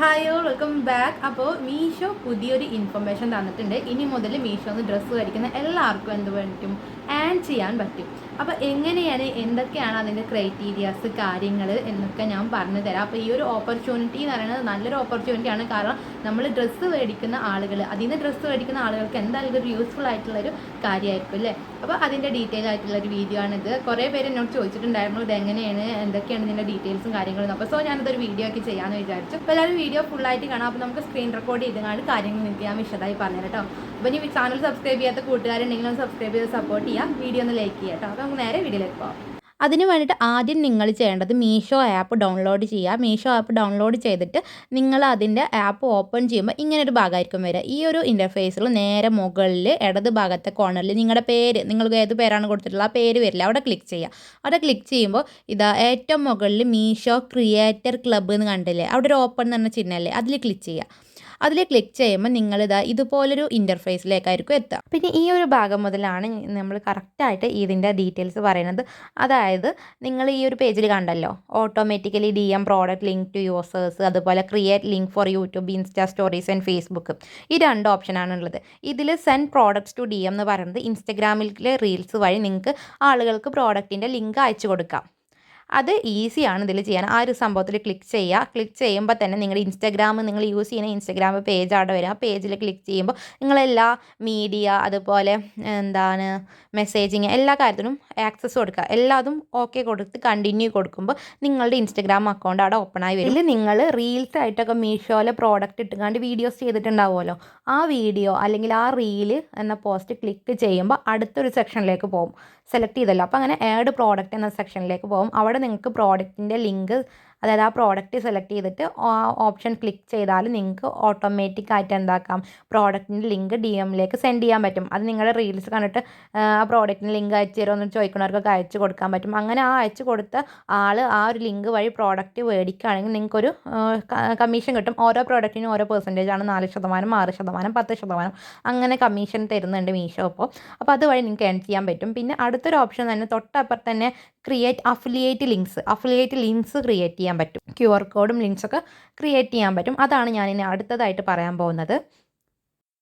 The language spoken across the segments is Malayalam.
ഹായ് ഓൾ വെൽക്കം ബാക്ക് അപ്പോൾ മീഷോ പുതിയൊരു ഇൻഫർമേഷൻ തന്നിട്ടുണ്ട്. ഇനി മുതൽ മീഷോന്ന് ഡ്രസ്സ് ധരിക്കുന്ന എല്ലാവർക്കും എന്ത് പറ്റും? ആൻ ചെയ്യാൻ പറ്റും. അപ്പോൾ എങ്ങനെയാണ് എന്തൊക്കെയാണ് അതിന്റെ ക്രൈറ്റീരിയാസ് കാര്യങ്ങൾ എന്നൊക്കെ ഞാൻ പറഞ്ഞു തരാം. അപ്പോൾ ഈ ഒരു ഓപ്പർച്യൂണിറ്റി എന്ന് പറയുന്നത് നല്ലൊരു ഓപ്പർച്യൂണിറ്റിയാണ് കാരണം നമ്മൾ ഡ്രസ്സ് മേടിക്കുന്ന ആളുകൾ അതിൽ നിന്ന് ഡ്രസ്സ് മേടിക്കുന്ന ആളുകൾക്ക് എന്തായാലും ഒരു യൂസ്ഫുൾ ആയിട്ടുള്ളൊരു കാര്യമായിരിക്കും അല്ലേ? അപ്പോൾ അതിന്റെ ഡീറ്റെയിൽ ആയിട്ടുള്ള ഒരു വീഡിയോ ആണിത്. കുറേ പേര് എന്നോട് ചോദിച്ചിട്ടുണ്ടായിരുന്നു ഇത് എങ്ങനെയാണ് എന്തൊക്കെയാണ് ഇതിന്റെ ഡീറ്റെയിൽസും കാര്യങ്ങളും അപ്പോൾ സോ ഞാനതൊരു വീഡിയോ ഒക്കെ ചെയ്യാമെന്ന് വിചാരിച്ചു. അപ്പോൾ എല്ലാവരും വീഡിയോ ഫുള്ളായിട്ട് കാണാം. അപ്പോൾ നമുക്ക് സ്ക്രീൻ റെക്കോർഡ് ചെയ്തുകൊണ്ട് കാര്യങ്ങൾ നിങ്ങൾക്ക് ഞാൻ വിശദമായി പറഞ്ഞു കേട്ടോ. അപ്പോൾ ഇനി ചാനൽ സബ്സ്ക്രൈബ് ചെയ്യാത്ത കൂട്ടുകാരുണ്ടെങ്കിൽ ഒന്ന് സബ്സ്ക്രൈബ് ചെയ്ത് സപ്പോർട്ട് ചെയ്യാം. വീഡിയോ ഒന്ന് ലൈക്ക് ചെയ്യാം കേട്ടോ. അപ്പോൾ നമുക്ക് നേരെ വീഡിയോയിലേക്ക് പോകാം അതിന് വേണ്ടിയിട്ട് ആദ്യം നിങ്ങൾ ചെയ്യേണ്ടത് മീഷോ ആപ്പ് ഡൗൺലോഡ് ചെയ്യുക. മീഷോ ആപ്പ് ഡൗൺലോഡ് ചെയ്തിട്ട് നിങ്ങൾ അതിന്റെ ആപ്പ് ഓപ്പൺ ചെയ്യുമ്പോൾ ഇങ്ങനെ ഒരു ഭാഗമായിരിക്കും വരിക. ഈ ഒരു ഇന്റർഫേസിൽ നേരെ മുകളിൽ ഇടത് ഭാഗത്തെ കോർണറിൽ നിങ്ങളുടെ പേര് നിങ്ങൾക്ക് ഏത് പേരാണ് കൊടുത്തിട്ടുള്ളത് ആ പേര് വരില്ല. അവിടെ ക്ലിക്ക് ചെയ്യുക. അവിടെ ക്ലിക്ക് ചെയ്യുമ്പോൾ ഇതാ ഏറ്റവും മുകളിൽ മീഷോ ക്രിയേറ്റർ ക്ലബ്ബ് എന്ന് കണ്ടില്ലേ? അവിടെ ഒരു ഓപ്പൺ എന്ന് പറഞ്ഞ ചിഹ്നമല്ലേ? അതിൽ ക്ലിക്ക് ചെയ്യുക. അതിൽ ക്ലിക്ക് ചെയ്യുമ്പോൾ നിങ്ങൾ നിങ്ങളിതാ ഇതുപോലൊരു ഇന്റർഫേസിലേക്കായിരിക്കും എത്തുക പിന്നെ ഈ ഒരു ഭാഗം മുതലാണ് നമ്മൾ കറക്റ്റായിട്ട് ഇതിന്റെ ഡീറ്റെയിൽസ് പറയുന്നത്. അതായത് നിങ്ങൾ ഈ ഒരു പേജിൽ കണ്ടല്ലോ automatically D M product link to users അതുപോലെ create link for YouTube Insta stories and Facebook ഈ രണ്ട് ഓപ്ഷനാണ് ഉള്ളത്. ഇതിൽ send products to D M എന്ന് പറയുന്നത് ഇൻസ്റ്റഗ്രാമിലെ റീൽസ് വഴി നിങ്ങൾക്ക് ആളുകൾക്ക് പ്രോഡക്റ്റിന്റെ ലിങ്ക് അയച്ചു കൊടുക്കാം. അത് ഈസിയാണ് ഇതിൽ ചെയ്യാൻ. ആ ഒരു സംഭവത്തിൽ ക്ലിക്ക് ചെയ്യുക ക്ലിക്ക് ചെയ്യുമ്പോൾ തന്നെ നിങ്ങളുടെ ഇൻസ്റ്റാഗ്രാം നിങ്ങൾ യൂസ് ചെയ്യുന്ന ഇൻസ്റ്റാഗ്രാം പേജ് അവിടെ വരും. ആ പേജിൽ ക്ലിക്ക് ചെയ്യുമ്പോൾ നിങ്ങളെല്ലാ മീഡിയ അതുപോലെ എന്താണ് മെസ്സേജിങ് എല്ലാ കാര്യത്തിനും ആക്സസ് കൊടുക്കുക എല്ലാതും ഓക്കെ കൊടുത്ത് കണ്ടിന്യൂ കൊടുക്കുമ്പോൾ നിങ്ങളുടെ ഇൻസ്റ്റാഗ്രാം അക്കൗണ്ട് അവിടെ ഓപ്പൺ ആയി വരും. നിങ്ങൾ റീൽസ് ആയിട്ടൊക്കെ മീഷോയിലെ പ്രോഡക്റ്റ് ഇട്ടുകൊണ്ട് വീഡിയോസ് ചെയ്തിട്ടുണ്ടാവുമല്ലോ. ആ വീഡിയോ അല്ലെങ്കിൽ ആ റീൽ എന്ന പോസ്റ്റ് ക്ലിക്ക് ചെയ്യുമ്പോൾ അടുത്തൊരു സെക്ഷനിലേക്ക് പോകും. സെലക്ട് ചെയ്തല്ലോ. അപ്പോൾ അങ്ങനെ ആഡ് പ്രോഡക്റ്റ് എന്ന സെക്ഷനിലേക്ക് പോകും. അവിടെ നിങ്ങൾക്ക് പ്രോഡക്റ്റിന്റെ ലിങ്ക് അതായത് ആ പ്രോഡക്റ്റ് സെലക്ട് ചെയ്തിട്ട് ആ ഓപ്ഷൻ ക്ലിക്ക് ചെയ്താൽ നിങ്ങൾക്ക് ഓട്ടോമാറ്റിക് ആയിട്ട് എന്താക്കാം? പ്രോഡക്റ്റിന്റെ ലിങ്ക് ഡി എമ്മിലേക്ക് സെൻഡ് ചെയ്യാൻ പറ്റും. അത് നിങ്ങളുടെ റീൽസ് കണ്ടിട്ട് ആ പ്രോഡക്റ്റിന്റെ ലിങ്ക് അയച്ചു തരുമെന്ന് ചോദിക്കുന്നവർക്കൊക്കെ അയച്ചു കൊടുക്കാൻ പറ്റും. അങ്ങനെ ആ അയച്ചു കൊടുത്ത ആൾ ആ ഒരു ലിങ്ക് വഴി പ്രോഡക്റ്റ് മേടിക്കുകയാണെങ്കിൽ നിങ്ങൾക്കൊരു കമ്മീഷൻ കിട്ടും. ഓരോ പ്രോഡക്റ്റിനും ഓരോ പെർസെന്റേജ് ആണ്. നാല് ശതമാനം ആറ് ശതമാനം പത്ത് ശതമാനം അങ്ങനെ കമ്മീഷൻ തരുന്നുണ്ട് മീഷോ അപ്പോൾ അപ്പോൾ അതുവഴി നിങ്ങൾക്ക് ഏൺ ചെയ്യാൻ പറ്റും. പിന്നെ അടുത്തൊരു ഓപ്ഷൻ തന്നെ തൊട്ടപ്പുറത്ത് തന്നെ create affiliate links affiliate links create ചെയ്യാൻ പറ്റും. ക്യു ആർ കോഡും ലിങ്ക്സൊക്കെ ക്രിയേറ്റ് ചെയ്യാൻ പറ്റും. അതാണ് ഞാൻ ഇനി അടുത്തതായിട്ട് പറയാൻ പോകുന്നത്.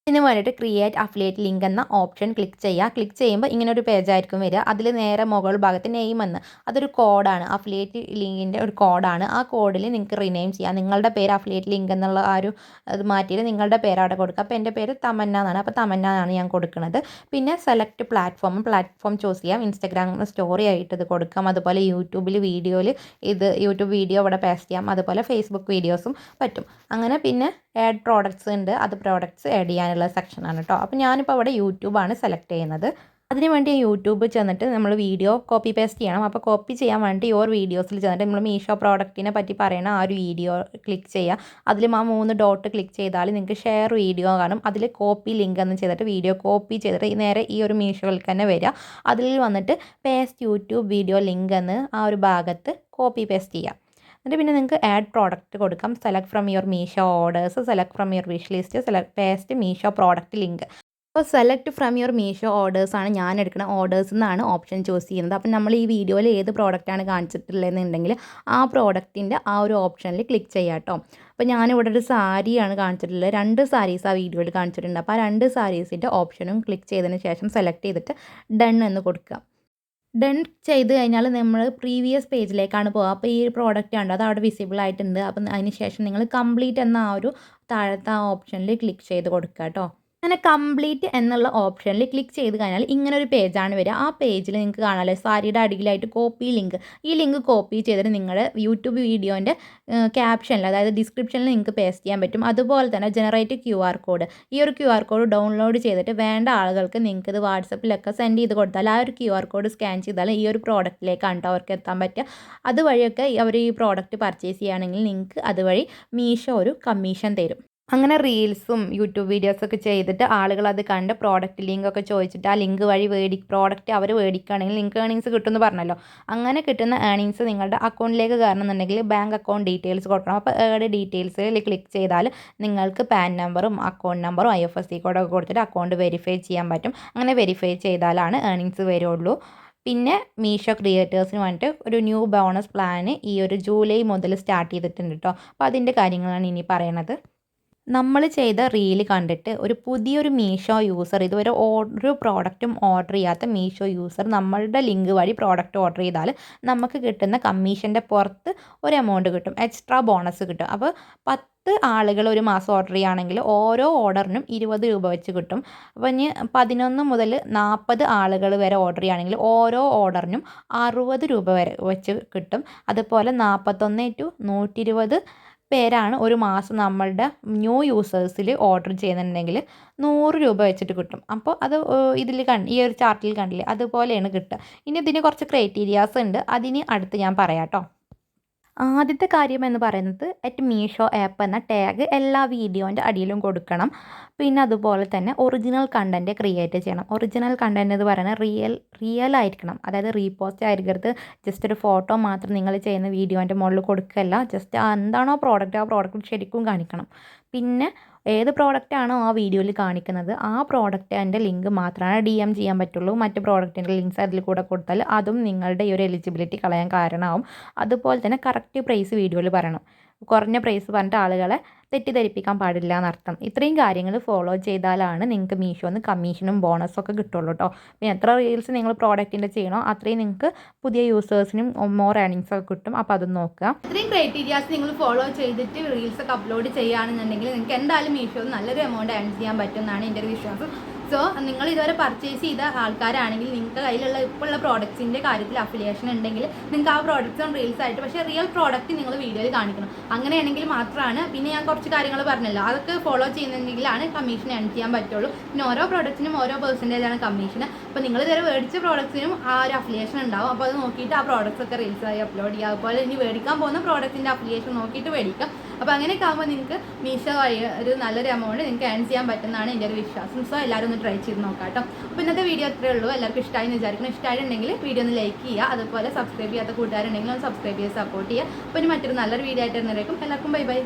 ഇതിന് വേണ്ടിയിട്ട് ക്രിയേറ്റ് അഫിലിയേറ്റ് ലിങ്ക് എന്ന ഓപ്ഷൻ ക്ലിക്ക് ചെയ്യുക. ക്ലിക്ക് ചെയ്യുമ്പോൾ ഇങ്ങനെ ഒരു പേജ് പേജായിരിക്കും വരിക. അതിൽ നേരെ മുകൾ ഭാഗത്ത് നെയിം എന്ന്. അതൊരു കോഡാണ് അഫിലിയേറ്റ് ലിങ്കിന്റെ ഒരു കോഡാണ് ആ കോഡിൽ നിങ്ങൾക്ക് റിനെയിം ചെയ്യാം. നിങ്ങളുടെ പേര് അഫിലിയേറ്റ് ലിങ്ക് എന്നുള്ള ആ ഒരു അത് മാറ്റിയിട്ട് നിങ്ങളുടെ പേര് അവിടെ കൊടുക്കുക. അപ്പോൾ എന്റെ പേര് തമന്ന എന്നാണ്. അപ്പോൾ തമന്ന എന്നാണ് ഞാൻ കൊടുക്കുന്നത്. പിന്നെ സെലക്ട് പ്ലാറ്റ്ഫോം പ്ലാറ്റ്ഫോം ചൂസ് ചെയ്യാം. ഇൻസ്റ്റാഗ്രാം സ്റ്റോറി ആയിട്ട് ഇത് കൊടുക്കാം. അതുപോലെ യൂട്യൂബിൽ വീഡിയോയിൽ ഇത് യൂട്യൂബ് വീഡിയോ ഇവിടെ പേസ്റ്റ് ചെയ്യാം. അതുപോലെ ഫേസ്ബുക്ക് വീഡിയോസും പറ്റും. അങ്ങനെ പിന്നെ ആഡ് പ്രോഡക്ട്സ് ഉണ്ട്. അത് പ്രോഡക്ട്സ് ആഡ് ചെയ്യാനുള്ള സെക്ഷനാണ് കേട്ടോ അപ്പോൾ ഞാനിപ്പോൾ അവിടെ യൂട്യൂബാണ് സെലക്ട് ചെയ്യുന്നത്. അതിന് വേണ്ടി യൂട്യൂബ് ചെന്നിട്ട് നമ്മൾ വീഡിയോ കോപ്പി പേസ്റ്റ് ചെയ്യണം. അപ്പോൾ കോപ്പി ചെയ്യാൻ വേണ്ടി യോർ വീഡിയോസിൽ ചെന്നിട്ട് നമ്മൾ മീഷോ പ്രോഡക്റ്റിനെ പറ്റി പറയണ ആ ഒരു വീഡിയോ ക്ലിക്ക് ചെയ്യുക അതിലും ആ മൂന്ന് ഡോട്ട് ക്ലിക്ക് ചെയ്താൽ നിങ്ങൾക്ക് ഷെയർ വീഡിയോ കാണും. അതിൽ കോപ്പി ലിങ്ക് എന്ന് ചെയ്തിട്ട് വീഡിയോ കോപ്പി ചെയ്തിട്ട് നേരെ ഈ ഒരു മീഷോയിൽ തന്നെ വരിക അതിൽ വന്നിട്ട് പേസ്റ്റ് യൂട്യൂബ് വീഡിയോ ലിങ്ക് എന്ന് ആ ഒരു ഭാഗത്ത് കോപ്പി പേസ്റ്റ് ചെയ്യുക എന്നിട്ട് പിന്നെ നിങ്ങൾക്ക് ആഡ് പ്രോഡക്റ്റ് കൊടുക്കാം. Select from your Meesho orders select from your wish list select paste Meesho product link അപ്പോൾ select from your Meesho orders ആണ് ഞാൻ എടുക്കുന്ന ഓർഡേഴ്സ് എന്നാണ് ഓപ്ഷൻ ചൂസ് ചെയ്യുന്നത്. അപ്പം നമ്മൾ ഈ വീഡിയോയിൽ ഏത് പ്രോഡക്റ്റാണ് കാണിച്ചിട്ടുള്ളതെന്നുണ്ടെങ്കിൽ ആ പ്രോഡക്റ്റിന്റെ ആ ഒരു ഓപ്ഷനിൽ ക്ലിക്ക് ചെയ്യാം കേട്ടോ അപ്പോൾ ഞാനിവിടെ ഒരു സാരിയാണ് കാണിച്ചിട്ടുള്ളത്. രണ്ട് സാരീസ് ആ വീഡിയോയിൽ കാണിച്ചിട്ടുണ്ട്. അപ്പോൾ ആ രണ്ട് സാരീസിന്റെ ഓപ്ഷനും ക്ലിക്ക് ചെയ്തതിന് ശേഷം സെലക്ട് ചെയ്തിട്ട് ഡൺ എന്ന് കൊടുക്കുക. ഡൺ ചെയ്ത് കഴിഞ്ഞാൽ നമ്മൾ പ്രീവിയസ് പേജിലേക്കാണ് പോകുക അപ്പോൾ ഈ പ്രോഡക്റ്റ് ഉണ്ട് അത് അവിടെ വിസിബിൾ ആയിട്ടുണ്ട്. അപ്പം അതിന് ശേഷം നിങ്ങൾ കംപ്ലീറ്റ് എന്ന ആ ഒരു താഴത്തെ ആ ഓപ്ഷനിൽ ക്ലിക്ക് ചെയ്ത് കൊടുക്കുക കേട്ടോ. അങ്ങനെ കംപ്ലീറ്റ് എന്നുള്ള ഓപ്ഷനിൽ ക്ലിക്ക് ചെയ്ത് കഴിഞ്ഞാൽ ഇങ്ങനെ ഒരു പേജാണ് വരിക. ആ പേജിൽ നിങ്ങൾക്ക് കാണാമല്ലോ സാരിയുടെ അടിയിലായിട്ട് കോപ്പി ലിങ്ക് ഈ ലിങ്ക് കോപ്പി ചെയ്തിട്ട് നിങ്ങളുടെ യൂട്യൂബ് വീഡിയോന്റെ ക്യാപ്ഷനിൽ അതായത് ഡിസ്ക്രിപ്ഷനിൽ നിങ്ങൾക്ക് പേസ്റ്റ് ചെയ്യാൻ പറ്റും. അതുപോലെ തന്നെ ജനറേറ്റ് ക്യു ആർ കോഡ് ഈ ഒരു ക്യു ആർ കോഡ് ഡൗൺലോഡ് ചെയ്തിട്ട് വേണ്ട ആളുകൾക്ക് നിങ്ങൾക്ക് ഇത് വാട്സപ്പിലൊക്കെ സെൻഡ് ചെയ്ത് കൊടുത്താൽ ആ ഒരു ക്യു ആർ കോഡ് സ്കാൻ ചെയ്താൽ ഈ ഒരു പ്രോഡക്റ്റിലേക്കാണ് കേട്ടോ അവർക്ക് എത്താൻ പറ്റുക. അതുവഴിയൊക്കെ അവർ ഈ പ്രോഡക്റ്റ് പർച്ചേസ് ചെയ്യുകയാണെങ്കിൽ നിങ്ങൾക്ക് അതുവഴി മീഷോ ഒരു കമ്മീഷൻ തരും. അങ്ങനെ റീൽസും യൂട്യൂബ് വീഡിയോസൊക്കെ ചെയ്തിട്ട് ആളുകൾ അത് കണ്ട് പ്രോഡക്റ്റ് ലിങ്ക് ഒക്കെ ചോദിച്ചിട്ട് ആ ലിങ്ക് വഴി വേടി പ്രോഡക്റ്റ് അവർ മേടിക്കുകയാണെങ്കിൽ നിങ്ങൾക്ക് ഏണിങ്സ് കിട്ടുമെന്ന് പറഞ്ഞല്ലോ. അങ്ങനെ കിട്ടുന്ന ഏണിങ്സ് നിങ്ങളുടെ അക്കൗണ്ടിലേക്ക് കയറണമെന്നുണ്ടെങ്കിൽ ബാങ്ക് അക്കൗണ്ട് ഡീറ്റെയിൽസ് കൊടുക്കണം. അപ്പോൾ ഏഡ് ഡീറ്റെയിൽസിൽ ക്ലിക്ക് ചെയ്താൽ നിങ്ങൾക്ക് പാൻ നമ്പറും അക്കൗണ്ട് നമ്പറും ഐ എഫ് എസ് സി കോഡൊക്കെ കൊടുത്തിട്ട് അക്കൗണ്ട് വെരിഫൈ ചെയ്യാൻ പറ്റും. അങ്ങനെ വെരിഫൈ ചെയ്താലാണ് ഏണിങ്സ് വരുള്ളൂ. പിന്നെ മീഷോ ക്രിയേറ്റേഴ്സിന് വേണ്ടിയിട്ട് ഒരു ന്യൂ ബോണസ് പ്ലാന് ഈ ഒരു ജൂലൈ മുതൽ സ്റ്റാർട്ട് ചെയ്തിട്ടുണ്ട് കേട്ടോ അപ്പോൾ അതിന്റെ കാര്യങ്ങളാണ് ഇനി പറയണത്. നമ്മൾ ചെയ്ത റീൽ കണ്ടിട്ട് ഒരു പുതിയൊരു മീഷോ യൂസർ ഇതുവരെ ഒരു പ്രോഡക്റ്റും ഓർഡർ ചെയ്യാത്ത മീഷോ യൂസർ നമ്മളുടെ ലിങ്ക് വഴി പ്രോഡക്റ്റ് ഓർഡർ ചെയ്താൽ നമുക്ക് കിട്ടുന്ന കമ്മീഷന്റെ പുറത്ത് ഒരു എമൗണ്ട് കിട്ടും. എക്സ്ട്രാ ബോണസ് കിട്ടും. അപ്പോൾ പത്ത് ആളുകൾ ഒരു മാസം ഓർഡർ ചെയ്യുകയാണെങ്കിൽ ഓരോ ഓർഡറിനും ഇരുപത് രൂപ വെച്ച് കിട്ടും. അപ്പോൾ ഇനി പതിനൊന്ന് മുതൽ നാൽപ്പത് ആളുകൾ വരെ ഓർഡർ ചെയ്യുകയാണെങ്കിൽ ഓരോ ഓർഡറിനും അറുപത് രൂപ വരെ വെച്ച് കിട്ടും. അതുപോലെ നാൽപ്പത്തൊന്ന് ടു നൂറ്റി ഇരുപത് പേരാണ് ഒരു മാസം നമ്മളുടെ ന്യൂ യൂസേഴ്സിൽ ഓർഡർ ചെയ്യുന്നുണ്ടെങ്കിൽ നൂറ് രൂപ വെച്ചിട്ട് കിട്ടും. അപ്പോൾ അത് ഇതിൽ കണ്ട് ഈ ഒരു ചാർട്ടിൽ കണ്ടില്ലേ അതുപോലെയാണ് കിട്ടുക. ഇനി ഇതിന് കുറച്ച് ക്രൈറ്റീരിയാസ് ഉണ്ട്. അതിന് അടുത്ത് ഞാൻ പറയാം കേട്ടോ. ആദ്യത്തെ കാര്യം എന്ന് പറയുന്നത് അറ്റ് മീഷോ ആപ്പ് എന്ന ടാഗ് എല്ലാ വീഡിയോന്റെ അടിയിലും കൊടുക്കണം. പിന്നെ അതുപോലെ തന്നെ ഒറിജിനൽ കണ്ടന്റ് ക്രിയേറ്റ് ചെയ്യണം. ഒറിജിനൽ കണ്ടന്റ് എന്ന് പറയുന്നത് റിയൽ റിയൽ ആയിരിക്കണം. അതായത് റീപോസ്റ്റ് ആയിരിക്കരുത്. ജസ്റ്റ് ഒരു ഫോട്ടോ മാത്രം നിങ്ങൾ ചെയ്യുന്ന വീഡിയോന്റെ മുകളിൽ കൊടുക്കുകയല്ല. ജസ്റ്റ് എന്താണോ പ്രോഡക്റ്റ് ആ പ്രോഡക്റ്റ് ശരിക്കും കാണിക്കണം. പിന്നെ ഏത് പ്രോഡക്റ്റാണോ ആ വീഡിയോയിൽ കാണിക്കുന്നത് ആ പ്രോഡക്റ്റിന്റെ ലിങ്ക് മാത്രമാണ് ഡി എം ചെയ്യാൻ പറ്റുള്ളൂ. മറ്റ് പ്രോഡക്റ്റിന്റെ ലിങ്ക്സ് അതിൽ കൂടെ കൊടുത്താൽ അതും നിങ്ങളുടെ ഈ ഒരു എലിജിബിലിറ്റി കളയാൻ കാരണമാവും. അതുപോലെ തന്നെ കറക്റ്റ് പ്രൈസ് വീഡിയോയിൽ പറയണം. കുറഞ്ഞ പ്രൈസ് പറഞ്ഞിട്ട് ആളുകളെ തെറ്റിദ്ധരിപ്പിക്കാൻ പാടില്ല എന്നർത്ഥം. ഇത്രയും കാര്യങ്ങൾ ഫോളോ ചെയ്താലാണ് നിങ്ങൾക്ക് മീഷോന്ന് കമ്മീഷനും ബോണസും ഒക്കെ കിട്ടുള്ളൂ കേട്ടോ പിന്നെ എത്ര റീൽസ് നിങ്ങൾ പ്രോഡക്റ്റിന്റെ ചെയ്യണോ അത്രയും നിങ്ങൾക്ക് പുതിയ യൂസേഴ്സിനും മോർ ഏണിങ്സ് ഒക്കെ കിട്ടും. അപ്പോൾ അത് നോക്കുക. ഇത്രയും ക്രൈറ്റീരിയാസ് നിങ്ങൾ ഫോളോ ചെയ്തിട്ട് റീൽസ് ഒക്കെ അപ്ലോഡ് ചെയ്യുകയാണെന്നുണ്ടെങ്കിൽ നിങ്ങൾക്ക് എന്തായാലും മീഷോ നല്ലൊരു എമൗണ്ട് ഏൺ ചെയ്യാൻ പറ്റുമെന്നാണ് എന്റെ ഒരു വിശ്വാസം. സോ നിങ്ങൾ ഇതുവരെ പർച്ചേസ് ചെയ്ത ആൾക്കാരാണെങ്കിൽ നിങ്ങൾക്ക് കയ്യിലുള്ള ഇപ്പോൾ ഉള്ള പ്രോഡക്റ്റ്സിന്റെ കാര്യത്തിൽ അഫിലിയേഷൻ ഉണ്ടെങ്കിൽ നിങ്ങൾക്ക് ആ പ്രോഡക്റ്റ്സ് ഓൺ റീൽസ് ആയിട്ട് പക്ഷേ റിയൽ പ്രോഡക്റ്റ് നിങ്ങൾ വീഡിയോയിൽ കാണിക്കണം. അങ്ങനെയാണെങ്കിൽ മാത്രമാണ്. പിന്നെ ഞാൻ കുറച്ച് കാര്യങ്ങൾ പറഞ്ഞല്ലോ. അതൊക്കെ ഫോളോ ചെയ്യുന്നുണ്ടെങ്കിലാണ് കമ്മീഷൻ ഏൺ ചെയ്യാൻ പറ്റുള്ളൂ. പിന്നെ ഓരോ പ്രോഡക്റ്റിനും ഓരോ പെർസെന്റേജ് ആണ് കമ്മീഷൻ അപ്പോൾ നിങ്ങൾ ഇതുവരെ മേടിച്ച പ്രോഡക്റ്റ്സിനും ആ ഒരു അഫിലിയേഷൻ ഉണ്ടാവും. അപ്പോൾ അത് നോക്കിയിട്ട് ആ പ്രോഡക്റ്റ്സ് ഒക്കെ റീൽസ് ആയി അപ്ലോഡ് ചെയ്യുക. അതുപോലെ ഇനി മേടിക്കാൻ പോകുന്ന പ്രോഡക്റ്റിന്റെ അഫിലിയേഷൻ നോക്കിയിട്ട് മേടിക്കാം അപ്പോൾ അങ്ങനെയൊക്കെ ആകുമ്പോൾ നിങ്ങൾക്ക് മീഷോ വഴി ഒരു നല്ലൊരു എമൗണ്ട് നിങ്ങൾക്ക് ഏൺ ചെയ്യാൻ പറ്റുന്നതാണ് എന്റെ ഒരു വിശ്വാസം. സോ എല്ലാവരും ഒന്ന് ട്രൈ ചെയ്ത് നോക്കാം കേട്ടോ. അപ്പോൾ ഇന്നത്തെ വീഡിയോ അത്രേ ഉള്ളൂ. എല്ലാവർക്കും ഇഷ്ടമായി വിചാരിക്കണം ഇഷ്ടമായിട്ടുണ്ടെങ്കിൽ വീഡിയോ ഒന്ന് ലൈക്ക് ചെയ്യുക. അതുപോലെ സബ്സ്ക്രൈബ് ചെയ്യാത്ത കൂട്ടുകാരുണ്ടെങ്കിൽ ഒന്ന് സബ്സ്ക്രൈബ് ചെയ്ത് സപ്പോർട്ട് ചെയ്യുക. അപ്പോൾ ഇനി മറ്റൊരു നല്ലൊരു വീഡിയോ ആയിട്ട് വരുന്നവരേക്കും എല്ലാവർക്കും ബൈ ബൈ